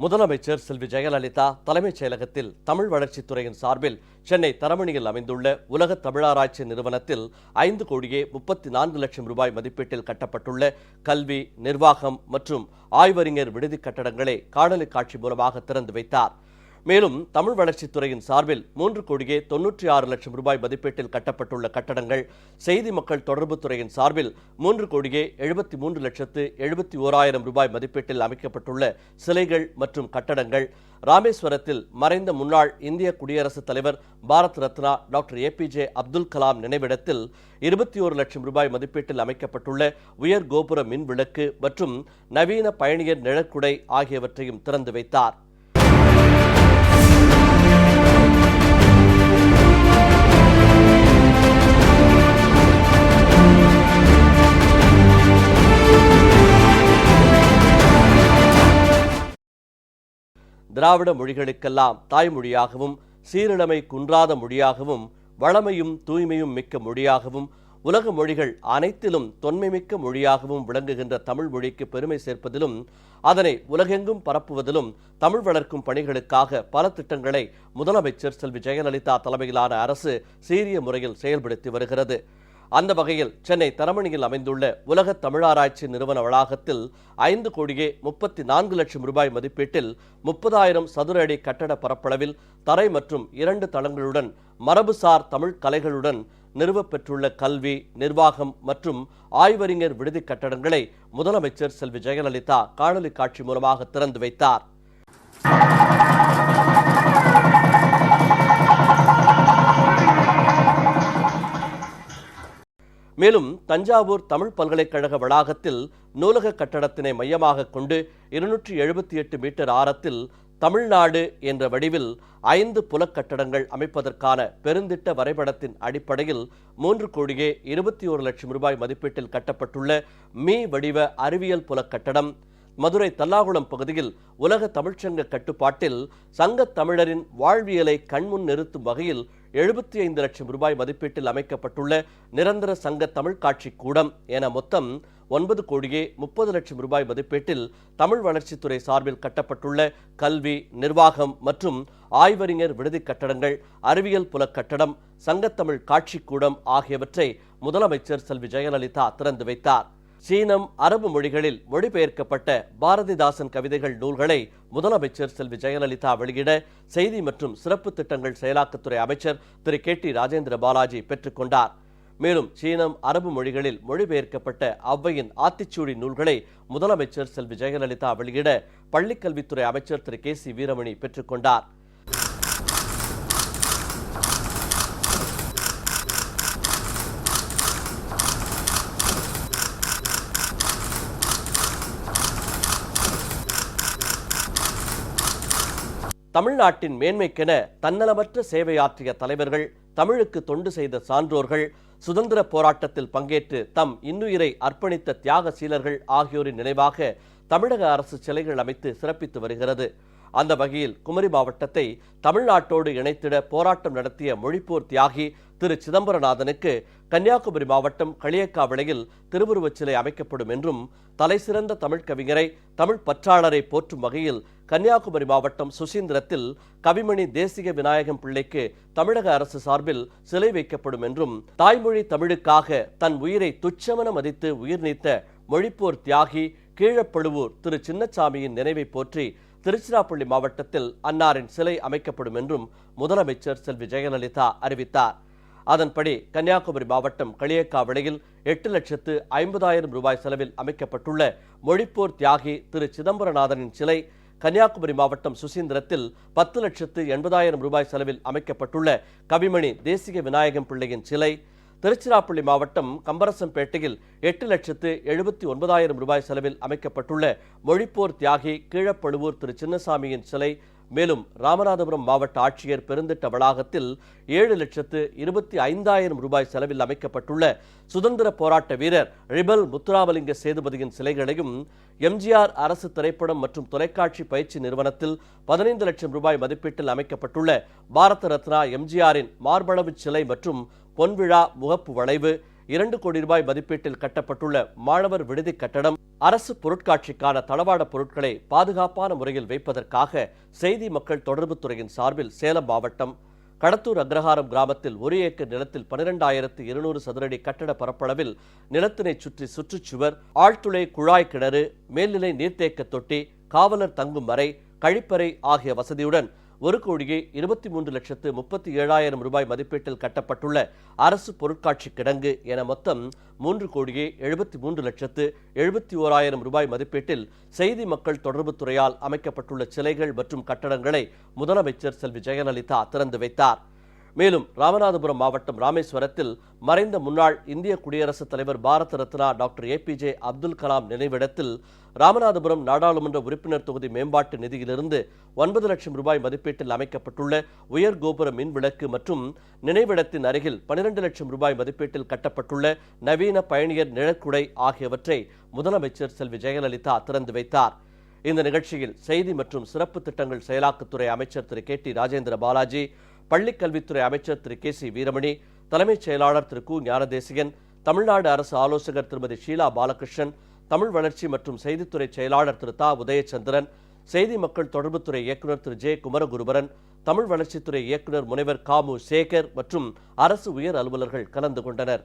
முதலமைச்சர் செல்வி ஜெயலலிதா தலைமைச் செயலகத்தில் தமிழ் வளர்ச்சித்துறையின் சார்பில் சென்னை தரமணியில் அமைந்துள்ள உலக தமிழாராய்ச்சி நிறுவனத்தில் ஐந்து கோடியே முப்பத்தி நான்கு லட்சம் ரூபாய் மதிப்பீட்டில் கட்டப்பட்டுள்ள கல்வி நிர்வாகம் மற்றும் ஆய்வறிஞர் விடுதி கட்டடங்களை காணொலி காட்சி மூலமாக திறந்து வைத்தார். மேலும் தமிழ் வளர்ச்சித்துறையின் சார்பில் மூன்று கோடியே தொன்னூற்றி ஆறு லட்சம் ரூபாய் மதிப்பீட்டில் கட்டப்பட்டுள்ள கட்டடங்கள் செய்தி மக்கள் தொடர்பு துறையின் சார்பில் மூன்று கோடியே எழுபத்தி மூன்று லட்சத்து எழுபத்தி ஓராயிரம் ரூபாய் மதிப்பீட்டில் அமைக்கப்பட்டுள்ள சிலைகள் மற்றும் கட்டடங்கள். ராமேஸ்வரத்தில் மறைந்த முன்னாள் இந்திய குடியரசுத் தலைவர் Bharat Ratna doctor A P J Abdul Kalam நினைவிடத்தில் இருபத்தி ஒரு லட்சம் ரூபாய் மதிப்பீட்டில் அமைக்கப்பட்டுள்ள உயர் கோபுர மின் விளக்கு மற்றும் நவீன பயணியர் நிழற்குடை ஆகியவற்றையும் திறந்து வைத்தார். திராவிட மொழிகளுக்கெல்லாம் தாய்மொழியாகவும் சீரிழமை குன்றாத மொழியாகவும் வளமையும் தூய்மையும் மிக்க மொழியாகவும் உலக மொழிகள் அனைத்திலும் தொன்மைமிக்க மொழியாகவும் விளங்குகின்ற தமிழ் மொழிக்கு பெருமை சேர்ப்பதிலும் அதனை உலகெங்கும் பரப்புவதிலும் தமிழ் வளர்க்கும் பணிகளுக்காக பல திட்டங்களை முதலமைச்சர் செல்வி ஜெயலலிதா தலைமையிலான அரசு சீரிய முறையில் செயல்படுத்தி வருகிறது. அந்த வகையில் சென்னை தரமணியில் அமைந்துள்ள உலக தமிழாராய்ச்சி நிறுவன வளாகத்தில் ஐந்து கோடியே முப்பத்தி நான்கு லட்சம் ரூபாய் மதிப்பீட்டில் முப்பதாயிரம் சதுர அடி கட்டட பரப்பளவில் தரை மற்றும் இரண்டு தளங்களுடன் மரபுசார் தமிழ் கலைகளுடன் நிறுவப்பெற்றுள்ள கல்வி நிர்வாகம் மற்றும் ஆய்வறிஞர் விடுதி கட்டடங்களை முதலமைச்சர் செல்வி ஜெயலலிதா காணொலி காட்சி மூலமாக திறந்து வைத்தார். மேலும் தஞ்சாவூர் தமிழ் பல்கலைக்கழக வளாகத்தில் நூலக கட்டடத்தினை மையமாக கொண்டு இருநூற்றி எழுபத்தி எட்டு மீட்டர் ஆரத்தில் தமிழ்நாடு என்ற வடிவில் ஐந்து புலக்கட்டடங்கள் அமைப்பதற்கான பெருந்திட்ட வரைபடத்தின் அடிப்படையில் மூன்று கோடியே இருபத்தி ஒரு லட்சம் ரூபாய் மதிப்பீட்டில் கட்டப்பட்டுள்ள மீ வடிவ அறிவியல் புலக்கட்டடம் மதுரை தல்லாகுளம் பகுதியில் உலக தமிழ்ச்சங்க கட்டுப்பாட்டில் சங்கத் தமிழரின் வாழ்வியலை கண்முன் நிறுத்தும் வகையில் எழுபத்தி ஐந்து லட்சம் ரூபாய் மதிப்பீட்டில் அமைக்கப்பட்டுள்ள நிரந்தர சங்க தமிழ் காட்சி கூடம் என மொத்தம் ஒன்பது கோடியே முப்பது லட்சம் ரூபாய் மதிப்பீட்டில் தமிழ் வளர்ச்சித்துறை சார்பில் கட்டப்பட்டுள்ள கல்வி நிர்வாகம் மற்றும் ஆய்வறிஞர் விடுதி கட்டடங்கள் அறிவியல் புலக் கட்டடம் சங்கத்தமிழ் காட்சி கூடம் ஆகியவற்றை முதலமைச்சர் செல்வி ஜெயலலிதா திறந்து வைத்தார். சீனம் அரபு மொழிகளில் மொழிபெயர்க்கப்பட்ட பாரதிதாசன் கவிதைகள் நூல்களை முதலமைச்சர் செல்வி ஜெயலலிதா வெளியிட செய்தி மற்றும் சிறப்பு திட்டங்கள் செயலாக்கத்துறை அமைச்சர் திரு கே டி ராஜேந்திர பாலாஜி பெற்றுக்கொண்டார் மேலும் சீனம் அரபு மொழிகளில் மொழிபெயர்க்கப்பட்ட அவ்வையின் ஆத்திச்சூடி நூல்களை முதலமைச்சர் செல்வி ஜெயலலிதா வெளியிட பள்ளிக்கல்வித்துறை அமைச்சர் திரு கே சி வீரமணி பெற்றுக்கொண்டார் தமிழ்நாட்டின் மேன்மைக்கென தன்னலமற்ற சேவையாற்றிய தலைவர்கள் தமிழுக்கு தொண்டு செய்த சான்றோர்கள் சுதந்திர போராட்டத்தில் பங்கேற்று தம் இன்னுயிரை அர்ப்பணித்த தியாக சீலர்கள் ஆகியோரின் நினைவாக தமிழக அரசு சிலைகள் அமைத்து சிறப்பித்து வருகிறது. அந்த வகையில் குமரி மாவட்டத்தை தமிழ்நாட்டோடு இணைத்திட போராட்டம் நடத்திய மொழிப்போர் தியாகி திரு சிதம்பரநாதனுக்கு கன்னியாகுமரி மாவட்டம் களியக்காவிளையில் திருவுருவச் சிலை அமைக்கப்படும் என்றும் தலைசிறந்த தமிழ் கவிஞரை தமிழ் பற்றாளரை போற்றும் வகையில் கன்னியாகுமரி மாவட்டம் சுசீந்திரத்தில் கவிமணி தேசிக விநாயகம் பிள்ளைக்கு தமிழக அரசு சார்பில் சிலை வைக்கப்படும் என்றும் தாய்மொழி தமிழுக்காக தன் உயிரை துச்சமென மதித்து உயிர் நீத்த மொழிப்போர் தியாகி கீழப்பழுவூர் திரு சின்னச்சாமியின் நினைவை போற்றி திருச்சிராப்பள்ளி மாவட்டத்தில் அன்னாரின் சிலை அமைக்கப்படும் என்றும் முதலமைச்சர் செல்வி ஜெயலலிதா அறிவித்தார். அதன்படி கன்னியாகுமரி மாவட்டம் களியக்காவிளையில் எட்டு லட்சத்து ஐம்பதாயிரம் ரூபாய் செலவில் அமைக்கப்பட்டுள்ள மொழிப்போர் தியாகி திரு சிதம்பரநாதனின் சிலை கன்னியாகுமரி மாவட்டம் சுசீந்திரத்தில் பத்து லட்சத்து எண்பதாயிரம் ரூபாய் செலவில் அமைக்கப்பட்டுள்ள கவிமணி தேசிக விநாயகம் பிள்ளையின் சிலை திருச்சிராப்பள்ளி மாவட்டம் கம்பரசம்பேட்டையில் எட்டு லட்சத்து எழுபத்தி ஒன்பதாயிரம் ரூபாய் செலவில் அமைக்கப்பட்டுள்ள மொழிப்போர் தியாகி கீழப்பழுவூர் திரு சின்னசாமியின் சிலை மேலும் ராமநாதபுரம் மாவட்ட ஆட்சியர் பெருந்திட்ட வளாகத்தில் ஏழு லட்சத்து இருபத்தி ஐந்தாயிரம் ரூபாய் செலவில் அமைக்கப்பட்டுள்ள சுதந்திர போராட்ட வீரர் ரிபல் முத்துராமலிங்க சேதுபதியின் சிலைகளையும் எம்ஜிஆர் அரசு திரைப்படம் மற்றும் தொலைக்காட்சி பயிற்சி நிறுவனத்தில் பதினைந்து லட்சம் ரூபாய் மதிப்பீட்டில் அமைக்கப்பட்டுள்ள பாரத ரத்னா எம்ஜிஆரின் மார்பளவு சிலை மற்றும் பொன்விழா முகப்பு வளைவு இரண்டு கோடி ரூபாய் மதிப்பீட்டில் கட்டப்பட்டுள்ள மாணவர் விடுதி கட்டடம் அரசு பொருட்காட்சிக்கான தளவாட பொருட்களை பாதுகாப்பான முறையில் வைப்பதற்காக செய்தி மக்கள் தொடர்புத்துறையின் சார்பில் சேலம் மாவட்டம் கடத்தூர் அக்ரஹாரம் கிராமத்தில் ஒரு ஏக்கர் நிலத்தில் பனிரெண்டாயிரத்து இருநூறு சதுரடி கட்டட பரப்பளவில் நிலத்தினை சுற்றி சுற்றுச்சுவர் ஆழ்துளை குழாய் கிணறு மேல்நிலை நீர்த்தேக்க தொட்டி காவலர் தங்கும் அறை கழிப்பறை ஆகிய வசதியுடன் ஒரு கோடியே இருபத்தி மூன்று லட்சத்து முப்பத்தி ஏழாயிரம் ரூபாய் மதிப்பீட்டில் கட்டப்பட்டுள்ள அரசு பொருட்காட்சி கிடங்கு என மொத்தம் மூன்று கோடியே எழுபத்தி மூன்று லட்சத்து எழுபத்தி ஓராயிரம் ரூபாய் மதிப்பீட்டில் செய்தி மக்கள் தொடர்புத்துறையால் அமைக்கப்பட்டுள்ள சிலைகள் மற்றும் கட்டடங்களை முதலமைச்சர் செல்வி ஜெயலலிதா திறந்து வைத்தார். மேலும் ராமநாதபுரம் மாவட்டம் ராமேஸ்வரத்தில் மறைந்த முன்னாள் இந்திய குடியரசுத் தலைவர் Bharat Ratna doctor A P J Abdul Kalam நினைவிடத்தில் ராமநாதபுரம் நாடாளுமன்ற உறுப்பினர் தொகுதி மேம்பாட்டு நிதியிலிருந்து ஒன்பது லட்சம் ரூபாய் மதிப்பீட்டில் அமைக்கப்பட்டுள்ள உயர் கோபுர மின் விளக்கு மற்றும் நினைவிடத்தின் அருகில் பனிரெண்டு லட்சம் ரூபாய் மதிப்பீட்டில் கட்டப்பட்டுள்ள நவீன பயணியர் நிழற்குடை ஆகியவற்றை முதலமைச்சர் செல்வி ஜெயலலிதா திறந்து வைத்தார். இந்த நிகழ்ச்சியில் செய்தி மற்றும் சிறப்பு திட்டங்கள் செயலாக்கத்துறை அமைச்சர் திரு கே டி ராஜேந்திர பாலாஜி பள்ளிக் கல்வித்துறை அமைச்சர் திரு கே சி வீரமணி தலைமைச் செயலாளர் திரு கு ஞானதேசிகன் தமிழ்நாடு அரசு ஆலோசகர் திருமதி ஷீலா பாலகிருஷ்ணன் தமிழ் வளர்ச்சி மற்றும் செய்தித்துறை செயலாளர் திரு தா உதயச்சந்திரன் செய்தி மக்கள் தொடர்புத்துறை இயக்குநர் திரு ஜே குமரகுருபரன் தமிழ் வளர்ச்சித்துறை இயக்குநர் முனைவர் காமு சேகர் மற்றும் அரசு உயர் அலுவலர்கள் கலந்து கொண்டனர்.